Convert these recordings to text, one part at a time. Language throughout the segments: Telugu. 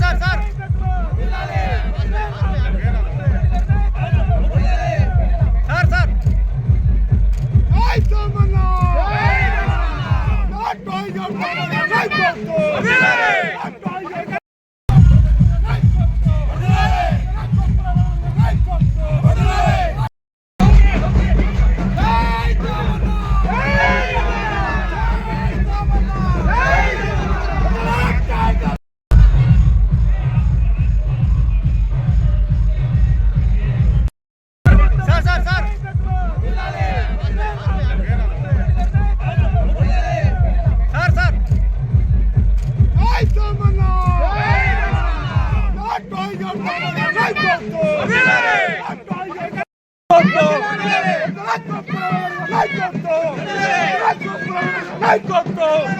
Not going to Let's go!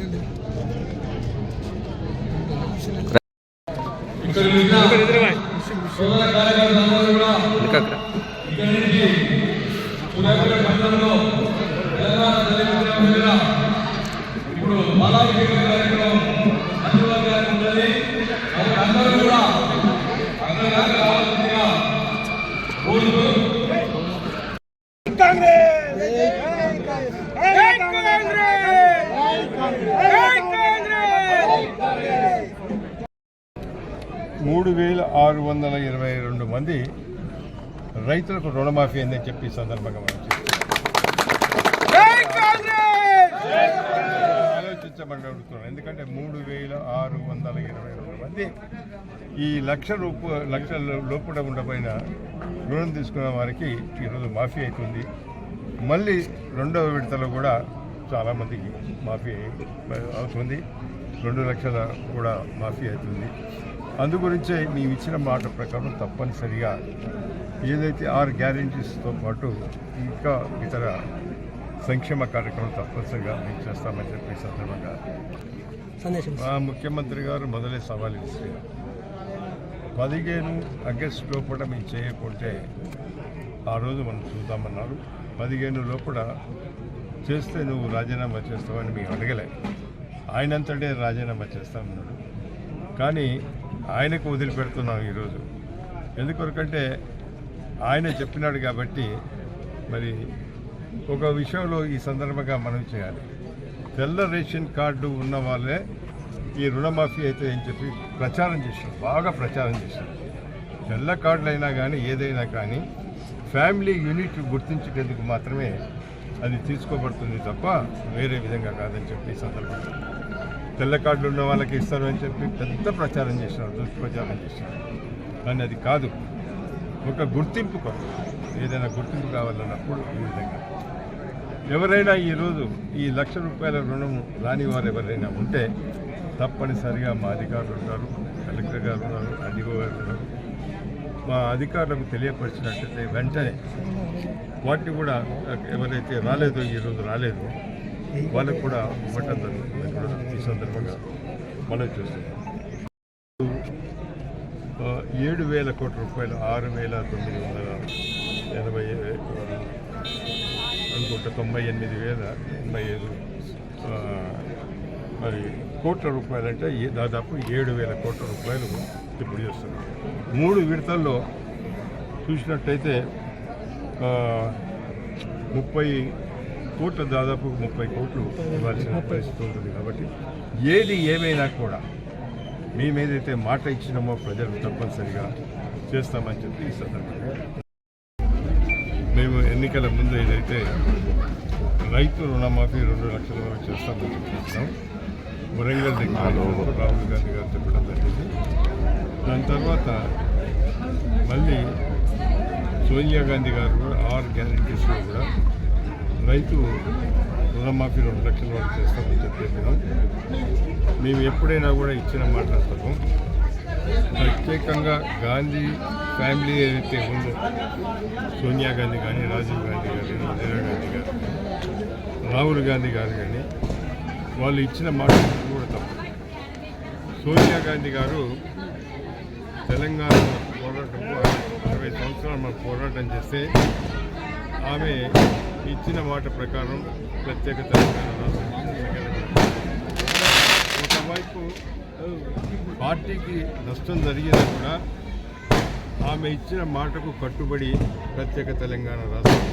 Terminar. ఇరవై రెండు మంది రైతులకు రుణమాఫీ అయిందని చెప్పి సందర్భంగా మనం ఆలోచించమని అడుగుతున్నాం. ఎందుకంటే మూడు వేల ఆరు వందల ఇరవై రెండు మంది ఈ లక్ష రూపు లక్ష లోపల ఉండబోయిన రుణం తీసుకున్న వారికి ఈరోజు మాఫీ అవుతుంది. మళ్ళీ రెండవ విడతలో కూడా చాలామందికి మాఫీ అవుతుంది. రెండు లక్షల కూడా మాఫీ అవుతుంది. అందు గురించే మేము ఇచ్చిన మాట ప్రకారం తప్పనిసరిగా ఏదైతే ఆరు గ్యారెంటీస్తో పాటు ఇంకా ఇతర సంక్షేమ కార్యక్రమం తప్పనిసరిగా మేము చేస్తామని చెప్పి సందర్భంగా మా ముఖ్యమంత్రి గారు మొదలే సవాల్ ఇస్తారు పదిహేను ఆగస్టు లోపల మేము చేయకుంటే ఆ రోజు మనం చూద్దామన్నారు. పదిహేను లోపల చేస్తే నువ్వు రాజీనామా చేస్తావని మేము అడగలే. ఆయనంతటే రాజీనామా చేస్తామన్నాడు. కానీ ఆయనకు వదిలిపెడుతున్నాం ఈరోజు. ఎందుకొరకంటే ఆయన చెప్పినాడు కాబట్టి మరి ఒక విషయంలో ఈ సందర్భంగా మనం చేయాలి. తెల్ల రేషన్ కార్డు ఉన్న వాళ్ళే ఈ రుణమాఫీ అయితే అని చెప్పి ప్రచారం చేశారు. బాగా ప్రచారం చేశారు. తెల్ల కార్డులైనా కానీ ఏదైనా కానీ ఫ్యామిలీ యూనిట్ గుర్తించేందుకు మాత్రమే అది తీసుకోబడుతుంది తప్ప వేరే విధంగా కాదని చెప్పి ఈ సందర్భంగా తెల్ల కార్డులు ఉన్న వాళ్ళకి ఇస్తారు అని చెప్పి పెద్ద ప్రచారం చేసినారు దుష్ప్రచారం చేసినారు కానీ అది కాదు. ఒక గుర్తింపు కొరకు ఏదైనా గుర్తింపు కావాలన్నప్పుడు ఈ విధంగా. ఎవరైనా ఈరోజు ఈ లక్ష రూపాయల రుణం రాని వారు ఎవరైనా ఉంటే తప్పనిసరిగా మా అధికారులు ఉంటారు కలెక్టర్ గారు ఉన్నారు అడిగో గారు ఉన్నారు. మా అధికారులకు తెలియపరిచినట్లయితే వెంటనే వాటిని కూడా ఎవరైతే రాలేదో ఈరోజు రాలేదో వాళ్ళకు కూడా ఇవ్వటం జరుగుతుంది కూడా ఈ సందర్భంగా మనం చూస్తున్నాం. ఏడు వేల కోట్ల రూపాయలు ఆరు వేల తొమ్మిది వందల ఎనభై అనుకుంటే తొంభై ఎనిమిది వేల ఎనభై ఐదు. మరి కోట్ల రూపాయలంటే దాదాపు ఏడు వేల కోట్ల రూపాయలు ఇప్పుడు చేస్తున్నారు. మూడు విడతల్లో చూసినట్టయితే ముప్పై కోట్ల దాదాపు ముప్పై కోట్లు ఇవ్వాల్సిన పరిస్థితి ఉంటుంది కాబట్టి ఏది ఏమైనా కూడా మేమేదైతే మాట ఇచ్చినామో ప్రజలు తప్పనిసరిగా చేస్తామని చెప్పి ఈ సందర్భంగా మేము ఎన్నికల ముందు ఏదైతే రైతు రుణమాఫీ రెండు లక్షల వరకు చేస్తామని చెప్పినాం. వరంగల్ దగ్గర రాహుల్ గాంధీ గారు చెప్పడం జరిగింది. దాని తర్వాత మళ్ళీ సోనియా గాంధీ గారు కూడా ఆర్ గ్యారంటీస్లో కూడా రైతు రుణమాఫీ రెండు లక్షల వరకు చేస్తామని చెప్పేసినాం మేము ఎప్పుడైనా కూడా ఇచ్చిన మాట్లాడతాము ప్రత్యేకంగా గాంధీ ఫ్యామిలీ ఏదైతే ఉందో సోనియా గాంధీ కానీ రాజీవ్ గాంధీ గారు ఇందిరా గాంధీ గారు రాహుల్ గాంధీ గారు కానీ వాళ్ళు ఇచ్చిన మాట కూడా తప్పు. సోనియా గాంధీ గారు తెలంగాణ పోరాటంలో అరవై సంవత్సరాలు మనం పోరాటం చేస్తే ఆమె ఇచ్చిన మాట ప్రకారం ప్రత్యేక తెలంగాణ ఒకవైపు పార్టీకి నష్టం జరిగినా కూడా ఆమె ఇచ్చిన మాటకు కట్టుబడి ప్రత్యేక తెలంగాణ రాష్ట్రం.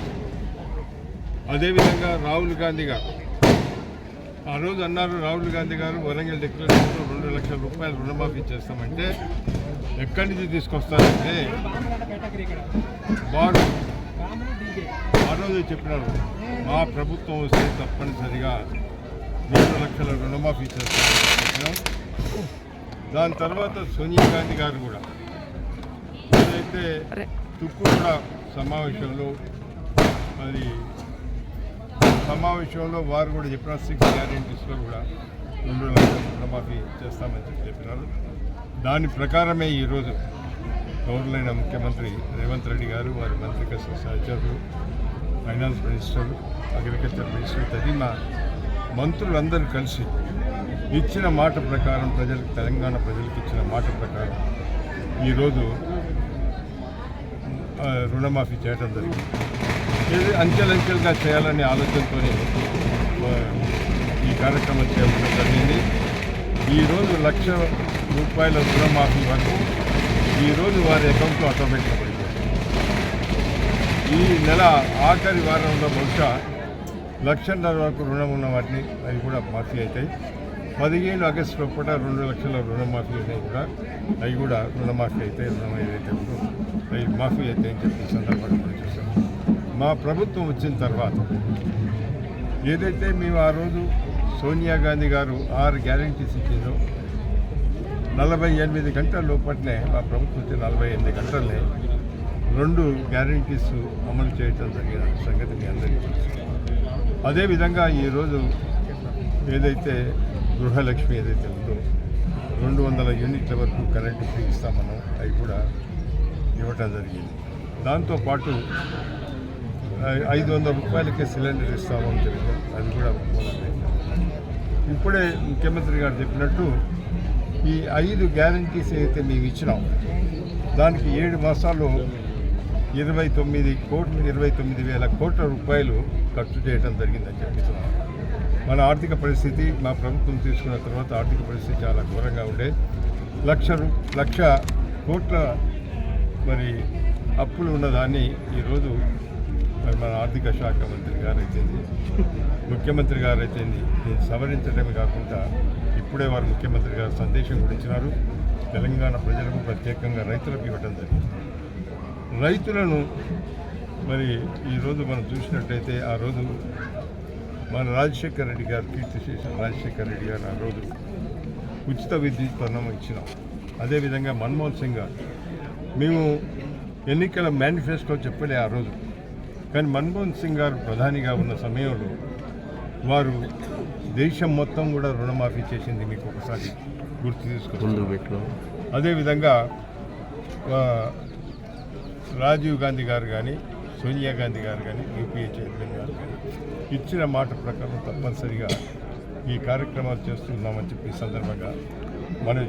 అదేవిధంగా రాహుల్ గాంధీ గారు. ఆ రోజు అన్నారు రాహుల్ గాంధీ గారు వరంగల్ డిక్లరేషన్లో రెండు లక్షల రూపాయలు రుణమాఫీ చేస్తామంటే ఎక్కడి నుంచి తీసుకొస్తారంటే వారు ఆ రోజు చెప్పినారు మా ప్రభుత్వం వస్తే తప్పనిసరిగా రెండు లక్షల రుణమాఫీ చెప్పినాం. దాని తర్వాత సోనియా గాంధీ గారు కూడా ఏదైతే తుక్కుగూడ సమావేశంలో మరి సమావేశంలో వారు కూడా చెప్పిన సిక్స్ గ్యారెంటీస్లో కూడా రెండు లక్షల రుణమాఫీ చేస్తామని చెప్పి చెప్పినారు. దాని ప్రకారమే ఈరోజు గౌరవులైన ముఖ్యమంత్రి రేవంత్ రెడ్డి గారు వారి మంత్రిక సహచరులు ఫైనాన్స్ మినిస్టర్ అగ్రికల్చర్ మినిస్టర్ తదిన మంత్రులందరూ కలిసి ఇచ్చిన మాట ప్రకారం ప్రజలకు తెలంగాణ ప్రజలకు ఇచ్చిన మాట ప్రకారం ఈరోజు రుణమాఫీ చేయడం జరిగింది. ఇది అంచెలంచెలుగా చేయాలనే ఆలోచనతోనే ఈ కార్యక్రమం చేయడం జరిగింది. ఈరోజు లక్ష రూపాయల రుణమాఫీ వరకు ఈరోజు వారి అకౌంట్లో ఆటోమేటిక్ పడిపోయింది. ఈ నెల ఆఖరి వారంలో బహుశా లక్షన్నర వరకు రుణం ఉన్న వాటిని అవి కూడా మాఫీ అవుతాయి. పదిహేను ఆగస్టు లోపల రెండు లక్షల రుణమాఫీ ఉన్నాయి కూడా. అవి కూడా రుణమాఫీ అవుతాయి రుణం ఏదైతే ఉందో అవి మాఫీ అవుతాయి అని చెప్పి ఈ సందర్భంగా మనం చూసాం మా ప్రభుత్వం వచ్చిన తర్వాత ఏదైతే మేము ఆ రోజు సోనియా గాంధీ గారు ఆరు గ్యారంటీస్ ఇచ్చిందో నలభై ఎనిమిది గంటల లోపలనే మా ప్రభుత్వం వచ్చి నలభై ఎనిమిది గంటలనే రెండు గ్యారంటీస్ అమలు చేయటం జరిగిన సంగతి మీ అందరికీ తెలుసు. అదేవిధంగా ఈరోజు ఏదైతే గృహలక్ష్మి ఏదైతే ఉందో రెండు వందల యూనిట్ల వరకు కరెంటు ఫ్రీ ఇస్తామనో అవి కూడా ఇవ్వటం జరిగింది. దాంతోపాటు ఐదు వందల రూపాయలకే సిలిండర్ ఇస్తామని చెప్పాం అది కూడా ఇప్పుడే ముఖ్యమంత్రి గారు చెప్పినట్టు ఈ ఐదు గ్యారంటీస్ అయితే మేము ఇచ్చినాం దానికి ఏడు మాసాల్లో ఇరవై తొమ్మిది కోట్లు ఇరవై తొమ్మిది వేల కోట్ల రూపాయలు ఖర్చు చేయడం జరిగిందని చెప్తున్నాం మన ఆర్థిక పరిస్థితి మా ప్రభుత్వం తీసుకున్న తర్వాత ఆర్థిక పరిస్థితి చాలా ఘోరంగా ఉండే. లక్ష రూ లక్ష కోట్ల మరి అప్పులు ఉన్నదాన్ని ఈరోజు మరి మన ఆర్థిక శాఖ మంత్రి గారు అయితేంది ముఖ్యమంత్రి గారు అయితేంది దీన్ని సవరించడమే కాకుండా ఇప్పుడే వారు ముఖ్యమంత్రి గారు సందేశం కూడా ఇచ్చినారు. తెలంగాణ ప్రజలకు ప్రత్యేకంగా రైతులకు ఇవ్వడం జరిగింది. రైతులను మరి ఈరోజు మనం చూసినట్టయితే ఆ రోజు మన రాజశేఖర రెడ్డి గారు కీర్తి చేసిన రాజశేఖర రెడ్డి గారు ఆ రోజు ఉచిత విద్యుత్ పన్నం ఇచ్చినాం. అదేవిధంగా మన్మోహన్ సింగ్ గారు. మేము ఎన్నికల మేనిఫెస్టో చెప్పలే ఆ రోజు. కానీ మన్మోహన్ సింగ్ గారు ప్రధానిగా ఉన్న సమయంలో వారు దేశం మొత్తం కూడా రుణమాఫీ చేసింది మీకు ఒకసారి గుర్తు తీసుకొస్తుంది అదేవిధంగా రాజీవ్ గాంధీ గారు కానీ సోనియా గాంధీ గారు కానీ యూపీఏ చైర్మన్ గారు కానీ ఇచ్చిన మాట ప్రకారం తప్పనిసరిగా ఈ కార్యక్రమాలు చేస్తున్నామని చెప్పి ఈ సందర్భంగా మనం